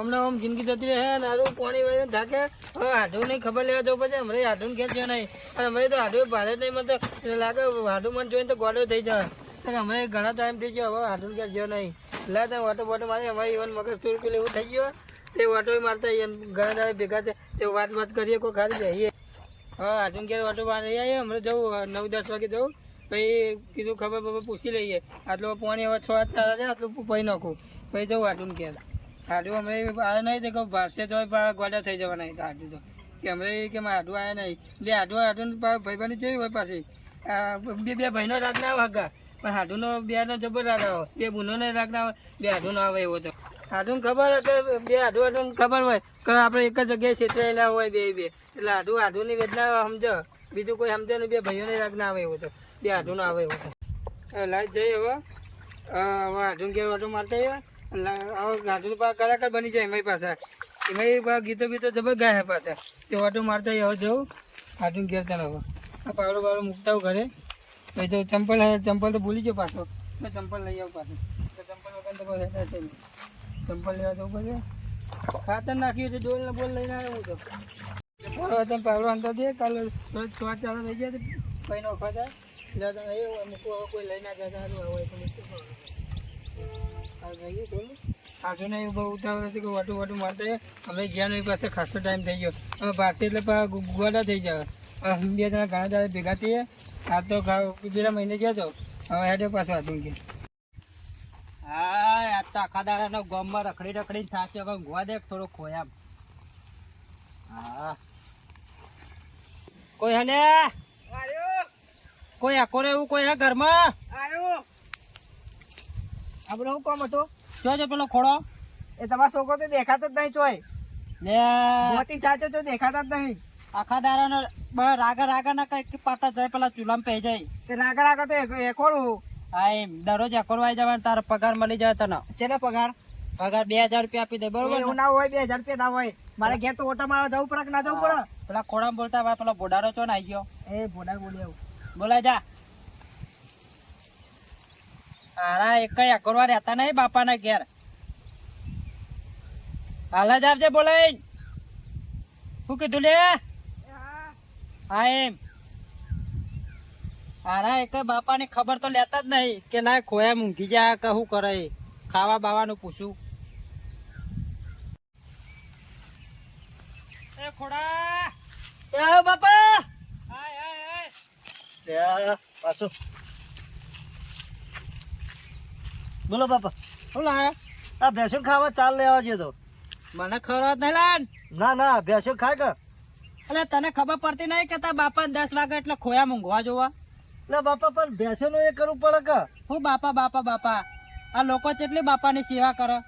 હમણાં આમ જિંદગી જતી રહે ને હારું પાણી વાળી થાકે. હવે આઢું નહીં ખબર લેવા જવું પછી હમણાં આઢું ખેંચ છે નહીં? અને તો આઢું ભારે નહીં મને લાગે આઢું મને જોઈને તો ગોડો થઈ જાય અને હમણાં ઘણા ટાઈમ થઈ ગયો, હવે આઢું ખેંચ જ્યો નહીં? એટલે તમે ઓટો બોટો મારી, અમારી ઇવન મગજ તુર પેલું એવું થઈ ગયો તે ઓટો મારતા એમ ઘણા ટાઈમ ભેગા થાય. તે વાત વાત કરીએ, કોઈ ખાલી જઈએ. હા હાડું ઘેર ઓટો રહી આવીએ? હમણાં જવું નવ દસ વાગે જવું. પછી કીધું ખબર બબર પૂછી લઈએ. આટલું પાણી હવે છ હાથ ચાલે છે આટલું પહી નાખું. પછી જવું હાડું ઘેર હાડું અમે આવ્યા નહીં તો ભારસે તો ગોડા થઈ જવાના નહીં હાડું તો. કે અમે કે હાડું આવ્યા નહીં? બે હાડું હાડું ભાઈબંધ જેવી હોય પાછી? બે બે ભાઈનો રાગ ના આવે હગા પણ હાડુંનો બેનો જબર રાગ આવે. બે બુનોને રાગ ના આવે બે હાડુંનો આવે એવો તો. હાડું ખબર હોય બે હાડું હાડું ખબર હોય. કે આપણે એક જ જગ્યાએ છેતરાયેલા હોય બે બે. એટલે હાડું, હાડુંની વેદના સમજો. બીજું કોઈ સમજે નહીં, બે ભાઈઓને રાગ ના આવે એવો તો. બે હાડુંનો આવે એવો તો. લાઈટ જઈએ હવે હાડું ઘેર વાટું મારતા આવ્યા પા કલાકાર બની જાય એમાં પાછા. એમાં ગીતો બીતો જબર ગાય પાછા. તે ઓટો મારતા હવે જવું હાથું ઘેર તને આ પાવડો બાવડો મૂકતા આવું ઘરે. પછી તો ચંપલ ચંપલ તો ભૂલી ગયો પાછો. તો ચંપલ લઈ આવું પાછું. ચંપલ વગર તો ચંપલ લેવા જવું પડે. ખાતર નાખ્યું છે ડોલ ને બોલ લઈને આવ્યો હું તો પાવડો અંતર દે, કાલે થોડા છ ચાલુ થઈ ગયા પૈનો ખાતા એટલે તમે એ મૂકવું કોઈ લઈ ના જતા હોય તો મૂકવું આજુ ને બહુ ઉતાવળ હતી કે વાટું વાટું મારતા અમે જ્યાં નહીં પાસે ખાસો ટાઈમ થઈ ગયો. અમે બારસે એટલે પા ગુવાડા થઈ જાય હવે બે જણા ઘણા દાડા ભેગા થઈએ. આ તો પેલા મહિને ગયા તો. હવે હેડે પાછો હાથું કે હા આ તો આખા દાડાનો ગોમમાં રખડી રખડી થાક્યો હવે ગુવા દે થોડો ખોયામ. હા. કોઈ હને કોઈ આકોરે એવું કોઈ હે ઘરમાં? આપણે હું કોમ હતું? શું છે પેલો ખોડો એ તમારો છોકરો તો દેખાતો જ નહીં ચોય. લે મોતી ચાચો તો દેખાતા જ નહીં. આખા દાડાનો બ રાગા રાગા ના કઈ પાટા જાય પેલા ચૂલામાં પહી જાય. તે રાગા રાગા તો એ- એ હા એમ. દરરોજ આવી જવાનું તારો પગાર મળી જાય તને. ચેને પગાર? પગાર બે હજાર રૂપિયા આપી દે બરોબર એવું ના હોય બે હજાર રૂપિયા ના હોય. મારે ઘેર તો ઓટા મારવા જવું પડે કે ના જવું પડે? પેલા ખોડામાં બોલતા પેલા પેલો બોડારો છો ને આવી ગયો? એ ભોડાર બોલી આવું. બોલાય જા. હારા એક એકોર રહેતા નહીં બાપાના ઘેર. હાલ જ આવજે બોલાઈ શું કીધું લે? હા એમ. હારા એક બાપાની ખબર તો લેતા જ નહીં કે ના ખોયા મૂંઘી જા કે શું કરે ખાવા બાવાનું પૂછું. એ ખોડા. બાપા. હાય હાય હાય. પાછો. બોલો બાપા. શું લાયા આ ભેંસું ખાવા ચાલ લેવા છે તો. મને ખબર જ નહીં લાન. ના ના ભેંસું ખાય કે? એટલે તને ખબર પડતી નહીં કે તાર બાપા દસ વાગે એટલે ખોયા મૂંઘવા જોવા? એટલે બાપા પણ ભેંસો એ કરવું પડે કે? હું બાપા બાપા બાપા. આ લોકો કેટલી બાપાની સેવા કરે?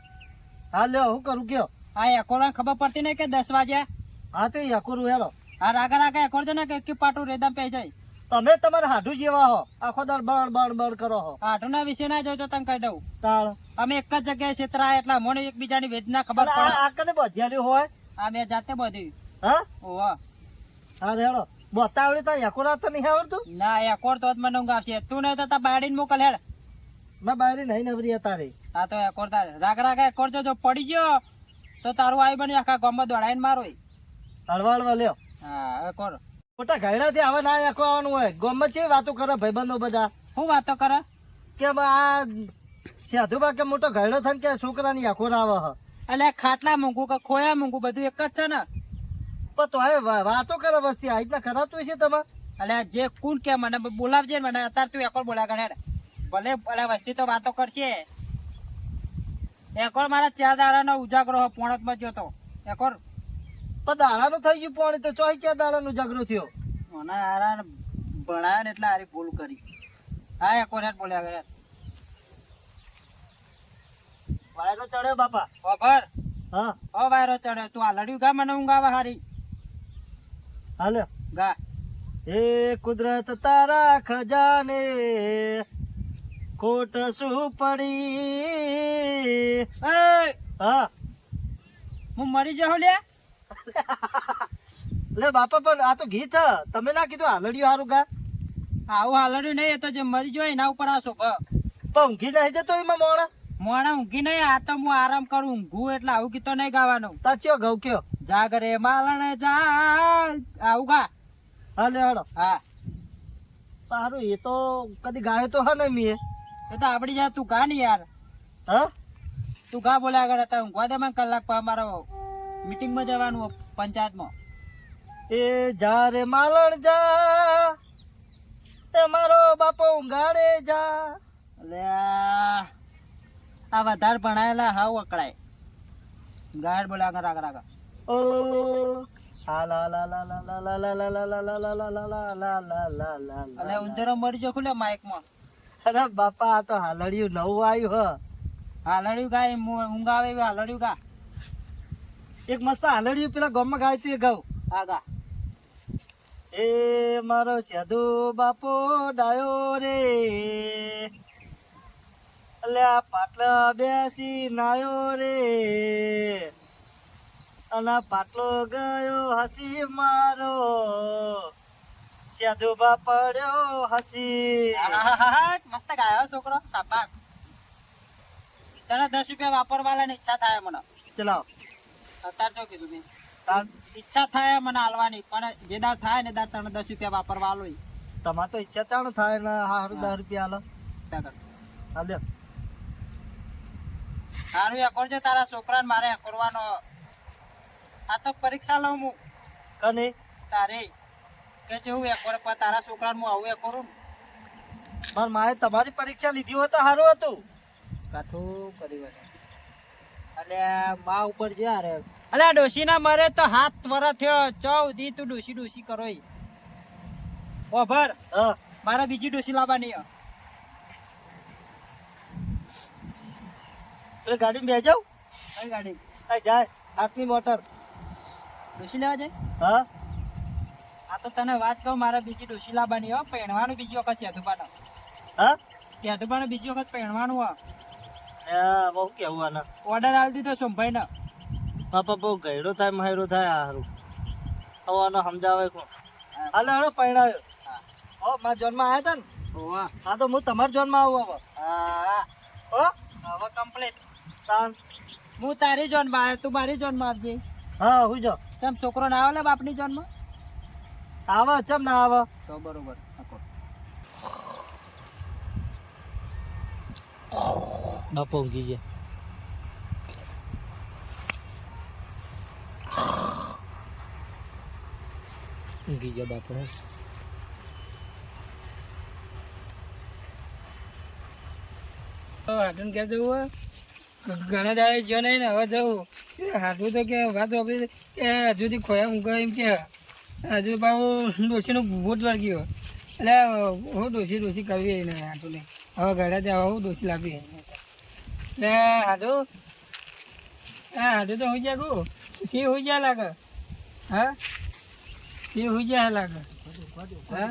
હા લ્યો હું કરું કયો. આ એકોરા ખબર પડતી નહીં કે દસ વાગ્યા? હા તે એકોરું હેલો. આ રાગા રાગા એકોર છે ને કે પાટું રેદમ પે જાય. તમે તમારે હાડું જેવા હો. આખો દર બળ બળ બળ કરો હો. આઠના વિશે ના જોજો તને કહી દઉં. તાળ. અમે એક જ જગ્યાએ છેતરા એટલા મને એકબીજાની વેદના ખબર પડે. આ કને બધ્યાલી હોય. આ મેં જાતે બધી હા? ઓવા હા રેડો. બતાવડી તો એકોરા તો નહીં આવડતું? ના એકોર તો જ મને ઊંઘ આવશે. તું નહીં તો તા બાળીને મોકલ હેડ. મેં બાયરી નહીં નવરી તારી હા તો એકોર તાર. રાગ રાગ એકોર જો જો પડી ગયો તો તારું આવી બની આખા ગામમાં દોડાઈને મારો. હળવા હળવા લ્યો. હા એકોર. મોટા ઘરડા થી હવે ના યાકો આવવાનું હોય. ગમે છે વાતો કરે ભાઈબંધો બધા? શું વાતો કરે? કે આ સાધુબા કે મોટો ઘરડો થઈને કે છોકરાની આખો આવે હ? એટલે ખાટલા મૂંગું કે ખોયા મૂંગું બધું એક જ છે ને? પણ તો હવે વાતો કરે વસ્તી આ રીતના કરાતું છે તમે એટલે જે કોણ કે મને બોલાવજે મને અત્યારે તું એકોર બોલા કરે ભલે ભલે વસ્તી તો વાતો કરશે. એકોર મારા ચાર દાડાનો ઉજાગરો હો પોણતમાં જતો તો. એકોર પણ દાડાનું થઈ ગયું પાણી તો ચોઈ ચાર દાડાનું ઝઘડો થયો. મને હારા ભણાયા ને એટલે હારી ભૂલ કરી. હા એકોર હેડ બોલ્યા ગયા વાયરો ચડ્યો બાપા. ખબર? હા. વાયરો ચડ્યો. તું આ લડ્યું ગા મને ઊંઘ આવે હારી. હાલો. ગા. એ કુદરત તારા ખજાને ખોટ શું પડી? એ! હા. હું મરી જાઉં લે લે બાપા પણ આ તો ગીત હ. તમે ના કીધું હાલડ્યું હારું ગા? આવું હાલડ્યું નહીં એ તો જે મરી જાય એના ઉપર આ શોભ પણ ઊંઘી નહીં જતો એમાં મોણા? મોણા ઊંઘી નહીં આ તો હું આરામ કરું ઊંઘું એટલે આવું ગીતો નહીં ગાવાનું. તા ચિયો ઘઉં કયો? જાગરે માલણ જા આવું ગા. હાલે હાલો. હાડો હા. સારું એ તો કદી ગાયો તો હા નહીં મેં એ તો આપડી જાય તું ગા ને યાર. હા? તું ગા બોલ્યા આગળ હતા ઊંઘવા દે મને કલાક પા મારો મીટિંગમાં જવાનું પંચાયતમાં એ જારે માલણ જા એ મારો બાપો ઊંઘાડે જા લે આ વધારે ભણાયેલા હાવ અકળાય ગાડ બોલા કરા કરા કરા ઓ અલે ઉંદરો મરી જો ખુલે માઇકમાં અરે બાપા આ તો હાલડિયું નવું આવ્યું હ હાલડિયું ગાય ઊંઘ આવે હાલડિયું ગા એક મસ્ત હાલડિયું પેલા ગામમાં ગાય છે ઘઉં. હા ગા. એ મારો સાધુ બાપો ડાયો રે. અલ્યા પાટલા બેસી નાયો રે. અને પાટલો ગયો હસી મારો. સાધુ બાપડ્યો હસી. મસ્ત ગાયો છોકરો સાપાસ તને દસ રૂપિયા વાપરવાલાની ઈચ્છા થાય મને. ચલાવ. અત્યારે તો કીધું મેં. તાર ઈચ્છા થાય મને હાલવાની પણ જે દાર થાય ને દાર ત્રણ દસ રૂપિયા વાપરવા હાલો. તમાર તો ઈચ્છા ચાણ થાય ને હારું દસ રૂપિયા હાલો. હાલ્યો હારું એ કરજો તારા છોકરાને મારે કરવાનો. આ તો પરીક્ષા લઉં હું. કને? તારે. કે છે હું એક વાર તારા છોકરાને હું આવું એ કરું પણ મારે તમારી પરીક્ષા લીધી હોય તો સારું હતું. કાઠું કરી વળે અલે બા ઉપર જે રે અલે ડોશી ના મરે તો હાથ વરા થયો. ચૌદી તું ડોશી ડોશી કરો. ઓ ભર મારા બીજી ડોશી લાવવાની તો ગાડી બે જાવ કઈ ગાડી? આ જાય હાથની મોટર. ડોશી લેવા જાય? હા. આ તો તને વાત કહું મારે બીજી ડોશી લાવવાની હો. પહેણવાનું બીજી વખત સેધુબાનો હા? સેધુબાનો બીજી વખત પહેણવાનું હો. હા બહુ કેવું આના ઓર્ડર આલી દીધો સોમભાઈ ને બાપા બહુ ગયડો થાય મહેરો થાય હારું. હવે સમજાવે કોણ? હાલે હળો પરણાવ્યો હો. મારા જોનમાં આવ્યા હતા ને? ઓવા હા તો હું તમારા જોનમાં આવું હવે. હા. હો? હવે કમ્પ્લીટ તાન. હું તારી જોનમાં આવ્યો તું મારી જોનમાં આવજે. હા હું જો. તેમ છોકરો ના આવે બાપની જોનમાં આવે ચમ ના આવે? તો બરોબર. બાપો ઊંઘી જાય ઊંઘી જાય બાપો હાથું ક્યાં જવું ઘણા દાડે જો નહીં ને હવે જવું હાથું તો કે વાત આપી કે હજુથી ખોયા ઊંઘા એમ કે હજુ પાછું ડોશીનું ભૂત વાગ્યો એટલે હું ડોસી ડોસી કરવી એને હાથું ને હવે ઘરે ત્યાં હું ડોસી લાવી ને હાડુ? એ હાડુ તો હોઈ ગુ. સી હોઈ ગયા લાગે? હા? સી હોઈ ગયા લાગે? હા?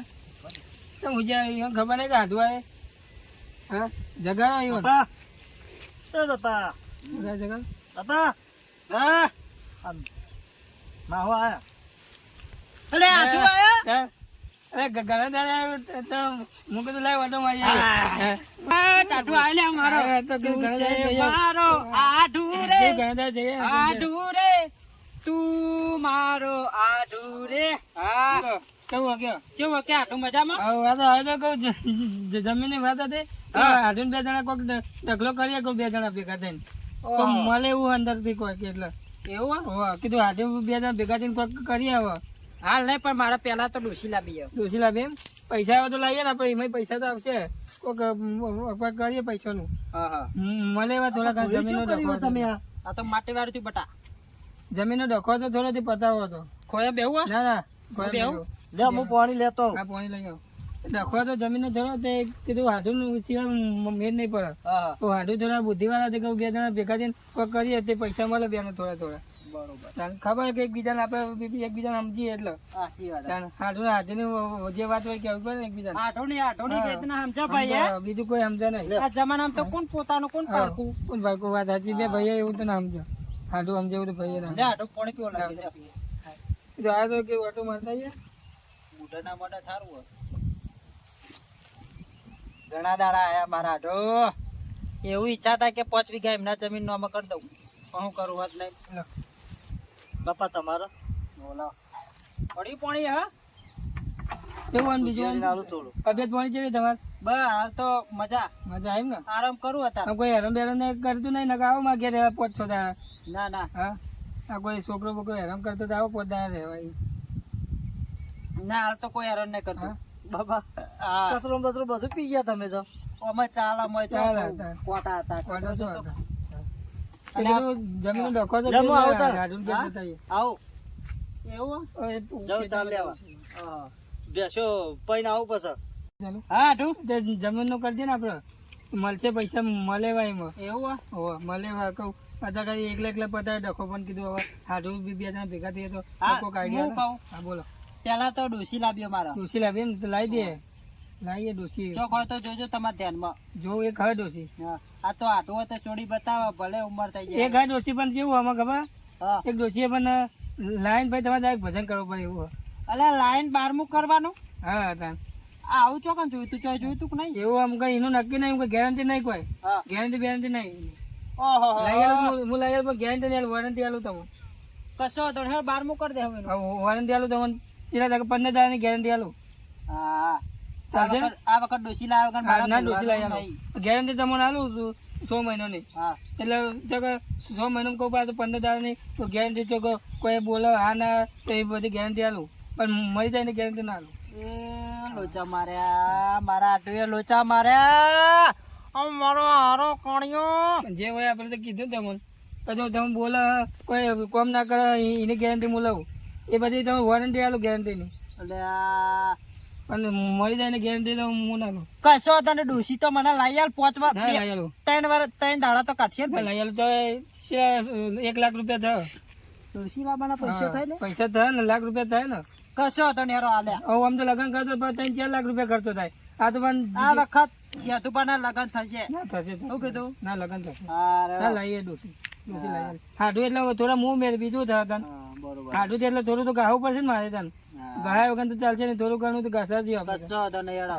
તો હોઈ ગયા ખબર નહીં કે હાડુ આવે હા? જગાવ આવ્યો એ દાતા જગાવ દાતા હા? માહો આયા. અલે હાડુ આયા? અરે ઘણા કીધું લાવ કેવું વાગ્યો? કેવું મજામાં? હા તો હવે તો વાત હતી. આઢુન બે જણા કોઈક ઢગલો કરીએ કોઈ બે જણા ભેગા થઈને. તો મળે એવું અંદરથી કોઈ એટલે. એવું હા કીધું આઢું બે જણા ભેગા થઈને કોઈક કરીએ હવે. હાલ નહીં પણ મારા પેલા તો ડોસી લાવી આવ ડોસી લાવી એમ? પૈસા આવે તો લાવીએ ને આપણે એમાં પૈસા તો આવશે. કોઈક કરીએ પૈસાનું. નું હા. મ- મળે એવા થોડા ડખો તમે આ? તો માટી વાળું થયું બટા. જમીનનો ડખો તો થોડોથી પતાવો હતો. ખોયા બેવું ના ના. ખોયા બેવું લે હું પાણી લેતો આ પાણી લઈ આવો. ડખો તો જમીન થોડો તે કીધું હાથું સિવાય મેળ નહીં પડે. તો હાથું થોડા બુદ્ધિવાળા તે કહું બે જણા ભેગા થઈને કોક કરીએ તે પૈસા મળે બેને થોડા થોડા. બરોબર. તાને ખબર કે એકબીજાને આપણે એકબીજાને સમજીએ એટલે. સાચી વાત હાથું જે વાત હોય કેવું પડે સમજા ભાઈ બીજું કોઈ સમજે નહીં. આ જમાનામાં તો કોણ પોતાનું કોણ પારકું કોણ ભાઈ વાત સાચી બે ભાઈએ એવું તો ના સમજો હાથું સમજે એવું તો ભાઈ ના આઠો પાણી પીવો લાગે છે આ તો કે ઓટો મારતા આવીએ? બુઢાના મોઢા સારું હોય. ઘણા દાડા આયા મારા ઢો એવું ઈચ્છા થાય કે પાંચ વીઘા એમના જમીન નો કરી દઉં. પણ હું કરું વાત નહીં. બાપા તમારો. બોલો. પડી પાણી હા? કેવું બીજું તબિયત પાણી કેવી તમારે? બસ હાલ તો મજા. મજા આવી ને? આરામ કરું હતા કોઈ હેરાન બેરાન કરતું નહીં નકા આવો માં ઘેર છો ના ના. હા? આ કોઈ છોકરો બોકરો હેરાન કરતો તો આવો પોતા રહેવાય ના હાલ તો કોઈ હેરાન નહીં કરતું. હા? હા. કચરો બચરો બધું પી ગયા તમે તો. અમે ચાલ અમે ચાલે, કોટા હતા કોટા તો જમીન ડખો તો જમો આવો તાર. ગાડું ઘેર હા? જતા આવીએ. આવો. એવું જાવ ચાલ લેવા. હા. બેસો પૈન આવું પછી. હા તું? જમીનનું કરજે ને આપડે. મળશે પૈસા મળે ભાઈ એમાં. એવું હોવે મળે ભાઈ કહું. અત્યારે કઈ એકલા એકલા પતાવે ડખો પણ કીધું હવે. હાડું બી બે જણા ભેગા થઈએ તો હા, હું કહું. હા બોલો. પેલા તો ડોસી લાવ્યો મારા. ડોસી લાવીએ ને લાવી દે. લાવીએ ડોસી ચોક હોય તો જોજો તમારા ધ્યાનમાં. જો એક હવે ડોસી આ તો આટો હોય તો છોડી બતાવે ભલે ઉંમર થઈ એક જાય હવે ડોસી પણ જેવું આમાં ખબર? એક ડોસીએ પણ લાઈન ભાઈ તમારે ડાયરેક્ટ ભજન કરવું પડે એવું. અલે લાઈન બારમું કરવાનું? હા તાન. આવું ચોકન જોયું તું ચોય જોયું તું કે નહીં? એવું આમ કઈ એનું નક્કી નહીં કોઈ ગેરંટી નહીં કોઈ. ગેરંટી બેરંટી નહીં. ઓહો હું- પણ ગેરંટી નહીં વોરંટી આલું તમને. કશો તો બારમું કરી દે હવે વોરંટી આલું તમને. કેટલા ટકા પંદર દાડાની ગેરંટી આલું. હા આ? વખત ડોસી લાવ્યો હા, મારા ના ડોસી લાવી ગેરંટી તમને આલું છું સો મહિનાની. હા. એટલે જો કે સો મહિનામાં કહું પાછું પંદર દાડાની ગેરંટી જો કે કોઈ બોલે હા ના તો એ બધી ગેરંટી આલું. પણ મરી જાય ને ગેરંટી ના આલું. લોચા માર્યા મારા આટુએ લોચા માર્યા. મારો હારો કોણિયો. જે હોય આપણે તો કીધું તમને. પછી તમે બોલે કોઈ કોમ ના કરે એની ગેરંટી હું લઉં એ બધી તમે વોરંટી આલું ગેરંટીની એટલે અને મળી જાય ને ગેરંટી તો હું ના લઉં કશો તને ડોસી તો મને લઈ આલ પાંચ વાર લઈ આલું. ત્રણ વાર ત્રણ દાડા તો કાઢશે ને લઈ આલું તો એક લાખ રૂપિયા થયો. ડોસી બાબાના પૈસા થાય ને? પૈસા થાય ને લાખ રૂપિયા થાય ને. કશો તો નેરો આલ્યા. હવે આમ તો લગ્ન કરતો પણ ત્રણ ચાર લાખ રૂપિયા ખર્ચો થાય. આ તો પણ આ વખત સેતુપાના લગન થશે. ના થશે શું કીધું? ના લગ્ન થશે. ના લઈએ ડોસી હાડું એટલે થોડા મું મેળ બીજું થાય તન. હાડું એટલે થોડું તો ગાવું પડશે ને મારે તન. ગાયા વગર તો ચાલશે ને થોડું ઘણું તો ઘાસા જ કશો તો નહીં હેડો.